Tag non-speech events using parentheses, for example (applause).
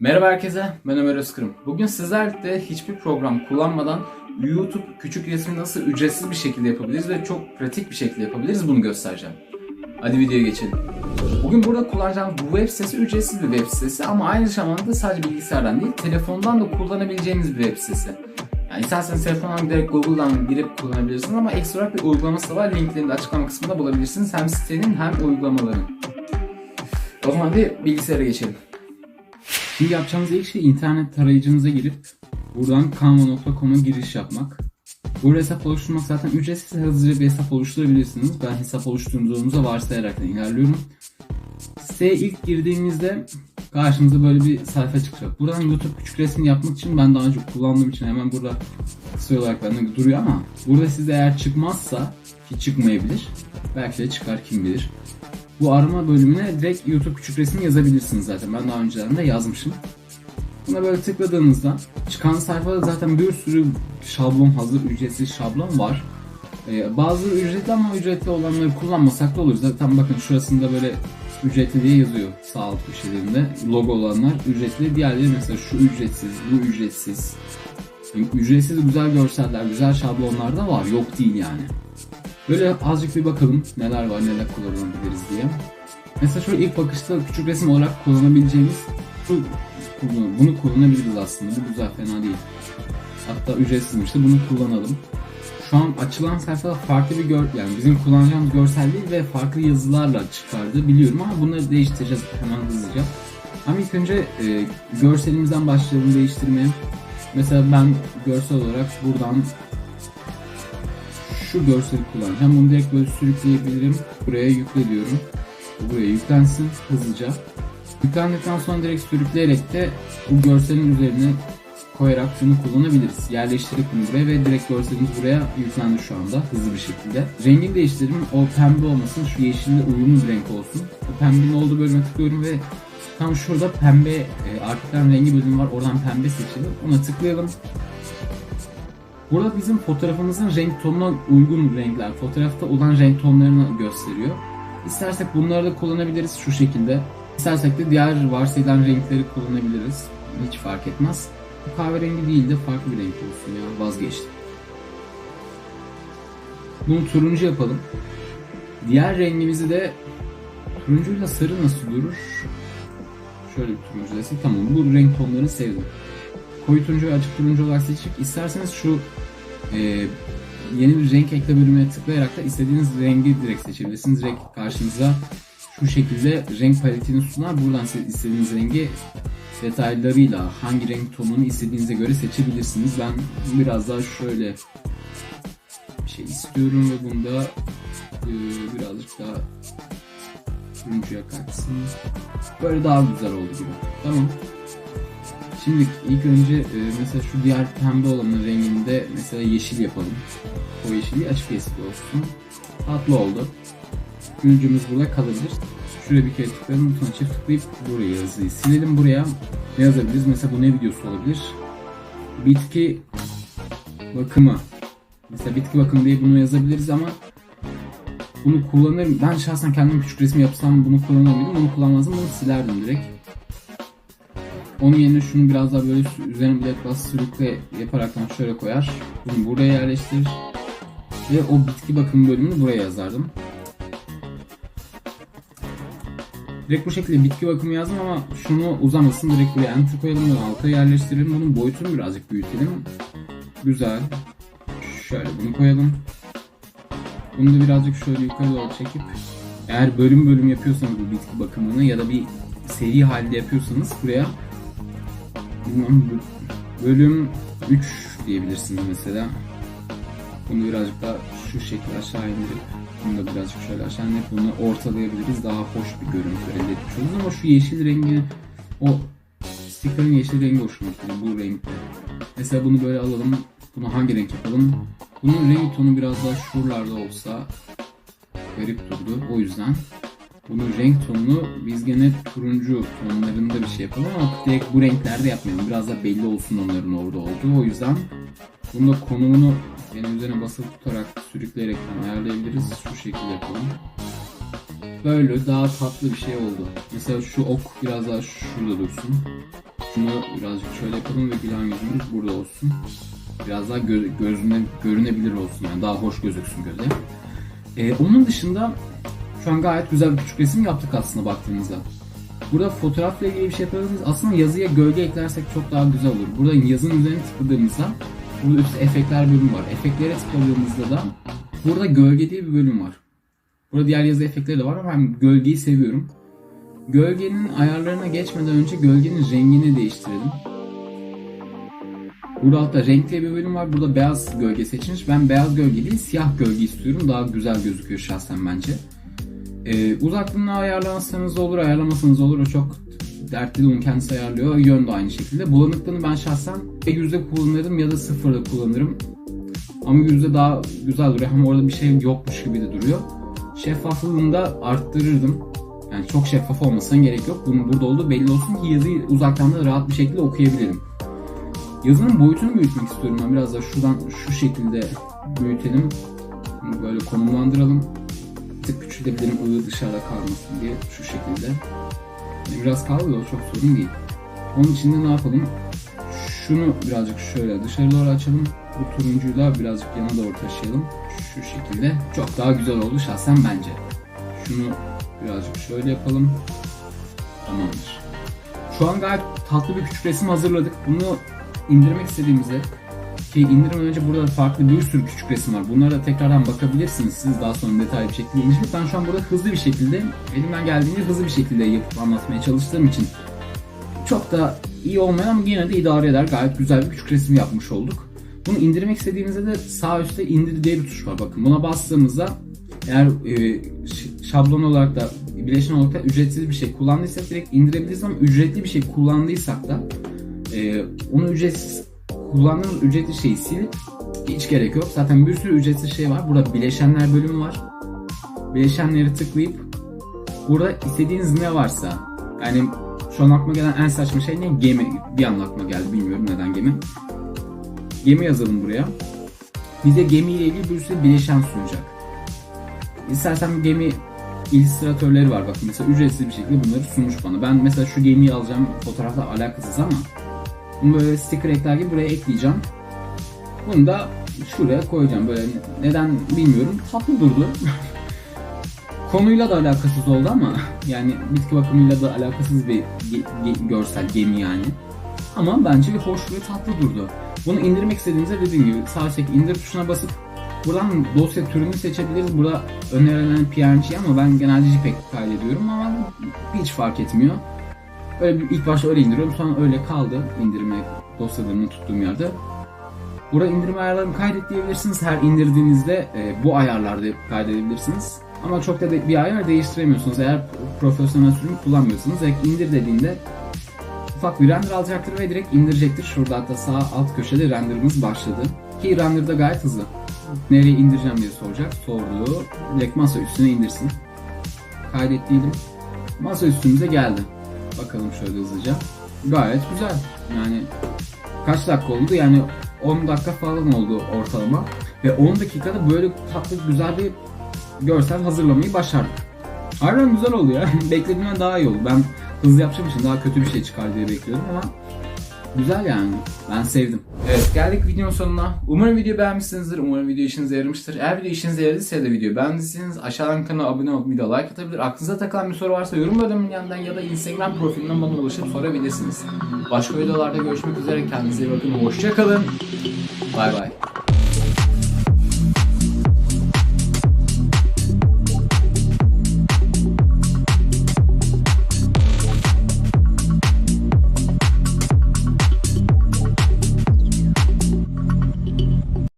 Merhaba herkese, ben Ömer Özkırım. Bugün sizlerle hiçbir program kullanmadan YouTube küçük resmi nasıl ücretsiz bir şekilde yapabiliriz ve çok pratik bir şekilde yapabiliriz bunu göstereceğim. Hadi videoya geçelim. Bugün burada kullanacağım bu web sitesi ücretsiz bir web sitesi ama aynı zamanda sadece bilgisayardan değil, telefondan da kullanabileceğiniz bir web sitesi. Yani isterseniz telefondan direkt Google'dan girip kullanabilirsiniz ama ekstra bir uygulaması da var. Linklerini de açıklama kısmında bulabilirsiniz. Hem sitenin hem uygulamaların. O zaman hadi bilgisayara geçelim. Şimdi yapacağınız ilk şey internet tarayıcınıza girip buradan canva.com'a giriş yapmak. Burada hesap oluşturmak zaten ücretsiz hızlıca bir hesap oluşturabilirsiniz. Ben hesap oluşturduğunuzu varsayarak ilerliyorum. Siteye ilk girdiğinizde karşınıza böyle bir sayfa çıkacak. Buradan YouTube küçük resim yapmak için ben daha önce kullandığım için hemen burada kısa olarak bende duruyor ama burada size eğer çıkmazsa ki çıkmayabilir. Belki de çıkar kim bilir. Bu arama bölümüne direkt YouTube küçük resim yazabilirsiniz zaten. Ben daha önceden de yazmışım. Buna böyle tıkladığınızda çıkan sayfada zaten bir sürü şablon hazır ücretsiz şablon var. Ee, bazı ücretli ama ücretli olanları kullanmasak da olur. Zaten bakın şurasında böyle ücretli diye yazıyor sağ alt köşelerinde. Logo olanlar ücretli. Diğerleri mesela şu ücretsiz, bu ücretsiz. Yani ücretsiz güzel görseller, güzel şablonlar da var. Yok değil yani. Böyle azıcık bir bakalım neler var neler kullanabiliriz diye. Mesela şöyle ilk bakışta küçük resim olarak kullanabileceğimiz şu bunu kullanabiliriz aslında. Bu güzel fena değil. Hatta ücretsizmiş bunu kullanalım. Şu an açılan sayfada farklı bir gör yani bizim kullanacağımız görsel değil ve farklı yazılarla çıkardı biliyorum ama bunları değiştireceğiz hemen hızlıca. Ama ilk önce e, görselimizden başlayalım değiştirmeye. Mesela ben görsel olarak buradan şu görseli kullanacağım. Bunu direkt böyle sürükleyebilirim. Buraya yükle diyorum. Bu Buraya yüklensin hızlıca. Yüklendikten sonra direkt sürükleyerek de bu görselin üzerine koyarak bunu kullanabiliriz. Yerleştirip bunu buraya ve direkt görselimiz buraya yüklendi şu anda hızlı bir şekilde. Rengini değiştirdim. O pembe olmasın. Şu yeşille uyumlu bir renk olsun. O pembenin olduğu bölüme tıklıyorum ve tam şurada pembe e, arkadan rengi bölümü var. Oradan pembe seçelim. Ona tıklayalım. Burada bizim fotoğrafımızın renk tonuna uygun renkler, fotoğrafta olan renk tonlarını gösteriyor. İstersek bunları da kullanabiliriz şu şekilde. İstersek de diğer varsayılan renkleri kullanabiliriz. Hiç fark etmez. Bu kahverengi değil de farklı bir renk olsun ya vazgeçtim. Bunu turuncu yapalım. Diğer rengimizi de turuncuyla sarı nasıl durur? Şöyle bir turuncu desek tamam bu renk tonlarını sevdim koyu turuncu ve açık turuncu olarak seçip isterseniz şu e, yeni bir renk ekle bölümüne tıklayarak da istediğiniz rengi direkt seçebilirsiniz. Renk karşınıza şu şekilde renk paletini sunar. Buradan siz istediğiniz rengi detaylarıyla hangi renk tonunu istediğinize göre seçebilirsiniz. Ben biraz daha şöyle bir şey istiyorum ve bunda e, birazcık daha turuncuya kaçsın. Böyle daha güzel oldu gibi. Tamam. Şimdi ilk önce e, mesela şu diğer pembe olanın renginde mesela yeşil yapalım. O yeşili açık yeşil olsun. Tatlı oldu. Gülcümüz burada kalabilir. Şuraya bir kere tıklayalım. Sonra çift tıklayıp buraya yazıyı silelim. Buraya ne yazabiliriz? Mesela bu ne videosu olabilir? Bitki bakımı. Mesela bitki bakımı diye bunu yazabiliriz ama bunu kullanırım. Ben şahsen kendim küçük resim yapsam bunu kullanır mıydım? Bunu kullanmazdım. Bunu silerdim direkt. Onun yerine şunu biraz daha böyle üzerine bilet bas sürükle yaparaktan şöyle koyar. Bunu buraya yerleştirir. Ve o bitki bakımı bölümünü buraya yazardım. Direkt bu şekilde bitki bakımı yazdım ama şunu uzamasın direkt buraya enter koyalım ve alta yerleştirelim. Bunun boyutunu birazcık büyütelim. Güzel. Şöyle bunu koyalım. Bunu da birazcık şöyle yukarı doğru çekip eğer bölüm bölüm yapıyorsanız bu bitki bakımını ya da bir seri halde yapıyorsanız buraya bölüm 3 diyebilirsiniz mesela. Bunu birazcık daha şu şekilde aşağı indirip bunu da birazcık şöyle aşağı indirip bunu ortalayabiliriz. Daha hoş bir görüntü elde etmiş oluruz ama şu yeşil rengi o sticker'ın yeşil rengi hoşuma gitti bu renkte. Mesela bunu böyle alalım. Bunu hangi renk yapalım? Bunun renk tonu biraz daha şuralarda olsa garip durdu. O yüzden bunun renk tonunu biz gene turuncu tonlarında bir şey yapalım ama direkt bu renklerde yapmayalım. Biraz da belli olsun onların orada olduğu. O yüzden bunun da konumunu yine üzerine basıp tutarak sürükleyerek ayarlayabiliriz. Şu şekilde yapalım. Böyle daha tatlı bir şey oldu. Mesela şu ok biraz daha şurada dursun. Şunu birazcık şöyle yapalım ve gülen yüzümüz burada olsun. Biraz daha gö- gözüne görünebilir olsun yani daha hoş gözüksün göze. Ee, onun dışında şu an gayet güzel bir küçük resim yaptık aslında baktığınızda. Burada fotoğrafla ilgili bir şey yapabiliriz. Aslında yazıya gölge eklersek çok daha güzel olur. Burada yazın üzerine tıkladığımızda burada üstte efektler bölümü var. Efektlere tıkladığımızda da burada gölge diye bir bölüm var. Burada diğer yazı efektleri de var ama ben gölgeyi seviyorum. Gölgenin ayarlarına geçmeden önce gölgenin rengini değiştirelim. Burada altta renk diye bir bölüm var. Burada beyaz gölge seçilmiş. Ben beyaz gölge değil siyah gölge istiyorum. Daha güzel gözüküyor şahsen bence. Ee, uzaklığını ayarlasanız olur, ayarlamasanız olur. O çok dertli de onu kendisi ayarlıyor. Yön de aynı şekilde. Bulanıklığını ben şahsen ya yüzde kullanırım ya da sıfırda kullanırım. Ama yüzde daha güzel duruyor. Ama orada bir şey yokmuş gibi de duruyor. Şeffaflığını da arttırırdım. Yani çok şeffaf olmasına gerek yok. Bunun burada olduğu belli olsun ki yazıyı uzaktan da rahat bir şekilde okuyabilirim. Yazının boyutunu büyütmek istiyorum ben. Biraz da şuradan şu şekilde büyütelim. Böyle konumlandıralım. Bir tık küçültebilirim ığı dışarıda kalmasın diye şu şekilde. Yani biraz o çok sorun değil. Onun için de ne yapalım? Şunu birazcık şöyle dışarı doğru açalım. Bu turuncuyu da birazcık yana doğru taşıyalım. Şu şekilde. Çok daha güzel oldu şahsen bence. Şunu birazcık şöyle yapalım. Tamamdır. Şu an gayet tatlı bir küçük resim hazırladık. Bunu indirmek istediğimizde ki indirmeden önce burada farklı bir sürü küçük resim var. Bunlara da tekrardan bakabilirsiniz siz daha sonra detaylı bir şekilde inceleyip ben şu an burada hızlı bir şekilde elimden geldiğince hızlı bir şekilde yapıp anlatmaya çalıştığım için çok da iyi olmayan ama yine de idare eder. Gayet güzel bir küçük resim yapmış olduk. Bunu indirmek istediğimizde de sağ üstte indir diye bir tuş var. Bakın buna bastığımızda eğer e, şablon olarak da bileşen olarak da ücretsiz bir şey kullandıysak direkt indirebiliriz ama ücretli bir şey kullandıysak da e, onu ücretsiz kullandığımız ücretli şeyi silip hiç gerek yok. Zaten bir sürü ücretsiz şey var. Burada bileşenler bölümü var. Bileşenleri tıklayıp burada istediğiniz ne varsa yani şu an aklıma gelen en saçma şey ne? Gemi. Bir anda aklıma geldi. Bilmiyorum neden gemi. Gemi yazalım buraya. Bize gemiyle ilgili bir sürü bileşen sunacak. İstersen gemi illüstratörleri var. Bakın mesela ücretsiz bir şekilde bunları sunmuş bana. Ben mesela şu gemiyi alacağım. Fotoğrafla alakasız ama böyle sticker ekler gibi buraya ekleyeceğim. Bunu da şuraya koyacağım. Böyle neden bilmiyorum. Tatlı durdu. (laughs) Konuyla da alakasız oldu ama (laughs) yani bitki bakımıyla da alakasız bir ge- ge- görsel gemi yani. Ama bence bir hoş ve tatlı durdu. Bunu indirmek istediğinizde dediğim gibi sağ üstteki indir tuşuna basıp buradan dosya türünü seçebiliriz. Burada önerilen PNG ama ben genelde JPEG kaydediyorum ama hiç fark etmiyor. Öyle bir, ilk başta öyle indiriyorum sonra öyle kaldı indirme dosyalarını tuttuğum yerde. Burada indirme ayarlarını kaydet diyebilirsiniz. Her indirdiğinizde e, bu ayarlarda kaydedebilirsiniz. Ama çok da de- bir ayar değiştiremiyorsunuz eğer profesyonel sürüm kullanmıyorsanız. Direkt indir dediğinde ufak bir render alacaktır ve direkt indirecektir. Şurada hatta sağ alt köşede renderımız başladı. Ki render da gayet hızlı. Nereye indireceğim diye soracak. Sorduğu direkt masa üstüne indirsin. Kaydet diyelim. Masa üstümüze geldi. Bakalım şöyle hızlıca. Gayet güzel. Yani kaç dakika oldu? Yani 10 dakika falan oldu ortalama. Ve 10 dakikada böyle tatlı güzel bir görsel hazırlamayı başardık. Harbiden güzel oldu ya. (laughs) Beklediğimden daha iyi oldu. Ben hızlı yapacağım için daha kötü bir şey çıkar diye bekliyordum ama güzel yani. Ben sevdim. Evet geldik videonun sonuna. Umarım videoyu beğenmişsinizdir. Umarım video işinize yaramıştır. Eğer video işinize yaradıysa ya da videoyu beğendiyseniz aşağıdan kanala abone olup video like atabilir. Aklınıza takılan bir soru varsa yorum bölümünün yanından ya da Instagram profilinden bana ulaşıp sorabilirsiniz. Başka videolarda görüşmek üzere. Kendinize iyi bakın. Hoşçakalın. Bay bay.